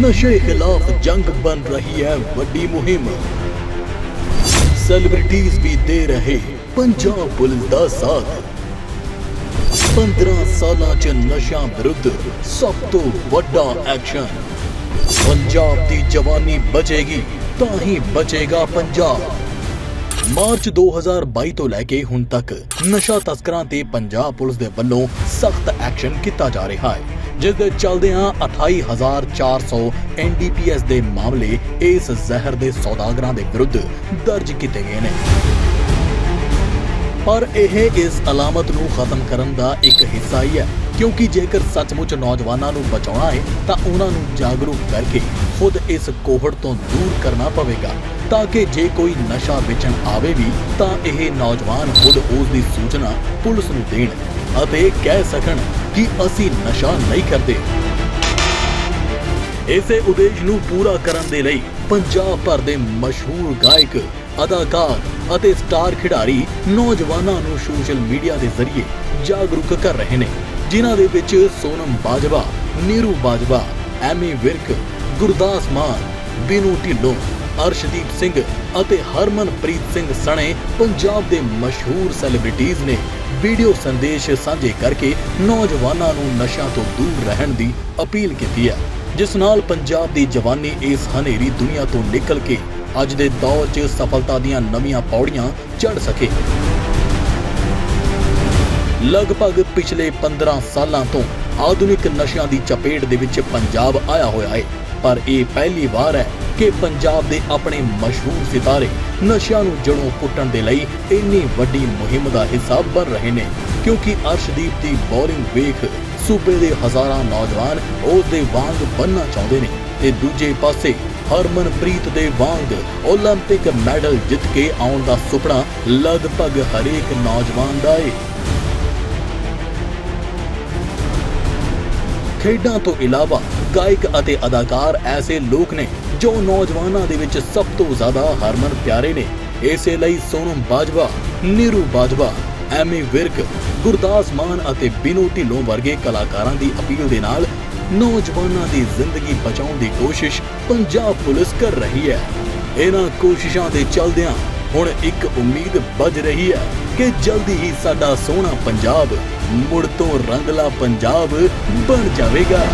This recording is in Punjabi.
ਨਸ਼ੇ ਖਿਲਾਫ ਜੰਗ ਬਣ ਰਹੀ ਹੈ ਵੱਡੀ ਮੁਹਿੰਮ। ਸੈਲੀਬ੍ਰਿਟੀਜ਼ ਵੀ ਦੇ ਰਹੇ ਪੰਜਾਬ ਪੁਲਿਸ ਦਾ ਸਾਥ। 15 ਸਾਲਾਂ ਚ ਨਸ਼ਾ ਵਿਰੁੱਧ ਸਭ ਤੋਂ ਵੱਡਾ ਐਕਸ਼ਨ। ਪੰਜਾਬ ਦੀ ਜਵਾਨੀ ਬਚੇਗੀ, ਤਾਂ ਹੀ ਬਚੇਗਾ ਪੰਜਾਬ। ਮਾਰਚ 2022 ਤੋਂ ਲੈ ਕੇ ਹੁਣ ਤੱਕ ਨਸ਼ਾ ਤਸਕਰਾਂ ਤੇ ਪੰਜਾਬ ਪੁਲਿਸ ਦੇ ਵੱਲੋਂ ਸਖਤ ਐਕਸ਼ਨ ਕੀਤਾ ਜਾ ਰਿਹਾ ਹੈ। ਜਿਸ ਦੇ ਚੱਲਦਿਆਂ 28400 ਐਨਡੀਪੀਐਸ ਦੇ ਮਾਮਲੇ ਇਸ ਜ਼ਹਿਰ ਦੇ ਸੌਦਾਗਰਾਂ ਦੇ ਵਿਰੁੱਧ ਦਰਜ ਕੀਤੇ ਗਏ ਨੇ। ਪਰ ਇਹ ਇਸ ਅਲਾਮਤ ਨੂੰ ਖਤਮ ਕਰਨ ਦਾ ਇੱਕ ਹਿੱਸਾ ਹੀ ਹੈ, ਕਿਉਂਕਿ ਜੇਕਰ ਸੱਚਮੁੱਚ ਨੌਜਵਾਨਾਂ ਨੂੰ ਬਚਾਉਣਾ ਹੈ, ਤਾਂ ਉਹਨਾਂ ਨੂੰ ਜਾਗਰੂਕ ਕਰਕੇ ਖੁਦ ਇਸ ਕੋਹੜ ਤੋਂ ਦੂਰ ਕਰਨਾ ਪਵੇਗਾ। ਤਾਂ ਕਿ ਜੇ ਕੋਈ ਨਸ਼ਾ ਵੇਚਣ ਆਵੇ ਵੀ, ਤਾਂ ਇਹ ਨੌਜਵਾਨ ਖੁਦ ਉਸ ਦੀ ਸੂਚਨਾ ਪੁਲਿਸ ਨੂੰ ਦੇਣ। ਅਤੇ ਕਹਿ ਸਕਣ ਕਿ ਅਸੀਂ ਨਸ਼ਾ ਨਹੀਂ ਕਰਦੇ। ਇਸੇ ਉਦੇਸ਼ ਨੂੰ ਪੂਰਾ ਕਰਨ ਦੇ ਲਈ ਪੰਜਾਬ ਭਰ ਦੇ ਮਸ਼ਹੂਰ ਗਾਇਕ, ਅਦਾਕਾਰ ਅਤੇ ਸਟਾਰ ਖਿਡਾਰੀ ਨੌਜਵਾਨਾਂ ਨੂੰ ਸੋਸ਼ਲ ਮੀਡੀਆ ਦੇ ਜ਼ਰੀਏ ਜਾਗਰੂਕ ਕਰ ਰਹੇ ਨੇ, ਜਿਨ੍ਹਾਂ ਦੇ ਵਿੱਚ ਸੋਨਮ ਬਾਜਵਾ, ਨੀਰੂ ਬਾਜਵਾ, ਐਮੀ ਵਿਰਕ, ਗੁਰਦਾਸ ਮਾਨ, ਬਿਨੂ ਢਿੱਲੋਂ ਅਰਸ਼ਦੀਪ ਸਿੰਘ ਅਤੇ ਹਰਮਨਪ੍ਰੀਤ ਸਿੰਘ ਸਣੇ ਪੰਜਾਬ ਦੇ ਮਸ਼ਹੂਰ ਸੈਲੀਬ੍ਰਿਟੀਜ਼ ਨੇ ਵੀਡੀਓ ਸੰਦੇਸ਼ ਸਾਂਝੇ ਕਰਕੇ ਨੌਜਵਾਨਾਂ ਨੂੰ ਨਸ਼ਾ ਤੋਂ ਦੂਰ ਰਹਿਣ ਦੀ ਅਪੀਲ ਕੀਤੀ ਹੈ, ਜਿਸ ਨਾਲ ਪੰਜਾਬ ਦੀ ਜਵਾਨੀ ਇਸ ਹਨੇਰੀ ਦੁਨੀਆ ਤੋਂ ਨਿਕਲ ਕੇ ਅੱਜ ਦੇ ਦੌਰ 'ਚ ਸਫਲਤਾ ਦੀਆਂ ਨਵੀਆਂ ਪੌੜੀਆਂ ਚੜ੍ਹ ਸਕੇ। ਲਗਭਗ ਪਿਛਲੇ 15 ਸਾਲਾਂ ਤੋਂ ਆਧੁਨਿਕ ਨਸ਼ਿਆਂ ਦੀ ਚਪੇਟ ਦੇ ਵਿੱਚ ਪੰਜਾਬ ਆਇਆ ਹੋਇਆ ਹੈ, ਪਰ ਇਹ ਪਹਿਲੀ ਵਾਰ ਹੈ ਕਿ ਪੰਜਾਬ ਦੇ ਆਪਣੇ ਮਸ਼ਹੂਰ ਸਿਤਾਰੇ ਨਸ਼ਿਆਂ ਨੂੰ ਜੜੋਂ ਪੁੱਟਣ ਦੇ ਲਈ ਇੰਨੀ ਵੱਡੀ ਮੁਹਿੰਮ ਦਾ ਹਿੱਸਾ ਬਣ ਰਹੇ ਨੇ ਕਿਉਂਕਿ ਅਰਸ਼ਦੀਪ ਦੀ ਬੋਲਿੰਗ ਵੇਖ ਸੂਬੇ ਦੇ ਹਜ਼ਾਰਾਂ ਨੌਜਵਾਨ ਉਸ ਦੇ ਵਾਂਗ ਬੰਨਣਾ ਚਾਹੁੰਦੇ ਨੇ ਤੇ ਦੂਜੇ ਪਾਸੇ ਹਰਮਨਪ੍ਰੀਤ ਦੇ ਵਾਂਗ 올림픽 ਮੈਡਲ ਜਿੱਤ ਕੇ ਆਉਣ ਦਾ ਸੁਪਨਾ ਲਗਭਗ ਹਰੇਕ ਨੌਜਵਾਨ ਦਾ ਏ ਖੇਡਾਂ ਤੋਂ ਇਲਾਵਾ ਗਾਇਕ ਅਤੇ ਅਦਾਕਾਰ ਐਸੇ ਲੋਕ ਨੇ ਜੋ ਨੌਜਵਾਨਾਂ ਦੇ ਵਿੱਚ ਸਭ ਤੋਂ ਜ਼ਿਆਦਾ ਹਰਮਨ ਪਿਆਰੇ ਨੇ। ਇਸੇ ਲਈ ਸੋਨਮ ਬਾਜਵਾ, ਨੀਰੂ ਬਾਜਵਾ, ਐਮੀ ਵਿਰਕ, ਗੁਰਦਾਸ ਮਾਨ ਅਤੇ ਬਿਨੂ ਢਿੱਲੋਂ ਵਰਗੇ ਕਲਾਕਾਰਾਂ ਦੀ ਅਪੀਲ ਦੇ ਨਾਲ ਨੌਜਵਾਨਾਂ ਦੀ ਜ਼ਿੰਦਗੀ ਬਚਾਉਣ ਦੀ ਕੋਸ਼ਿਸ਼ ਪੰਜਾਬ ਪੁਲਿਸ ਕਰ ਰਹੀ ਹੈ। ਇਹਨਾਂ ਕੋਸ਼ਿਸ਼ਾਂ ਦੇ ਚੱਲਦਿਆਂ ਹੁਣ ਇੱਕ ਉਮੀਦ ਬਜ ਰਹੀ ਹੈ ਕਿ ਜਲਦੀ ਹੀ ਸਾਡਾ ਸੋਹਣਾ ਪੰਜਾਬ ਮੁੜ ਤੋਂ ਰੰਗਲਾ ਪੰਜਾਬ ਬਣ ਜਾਵੇਗਾ।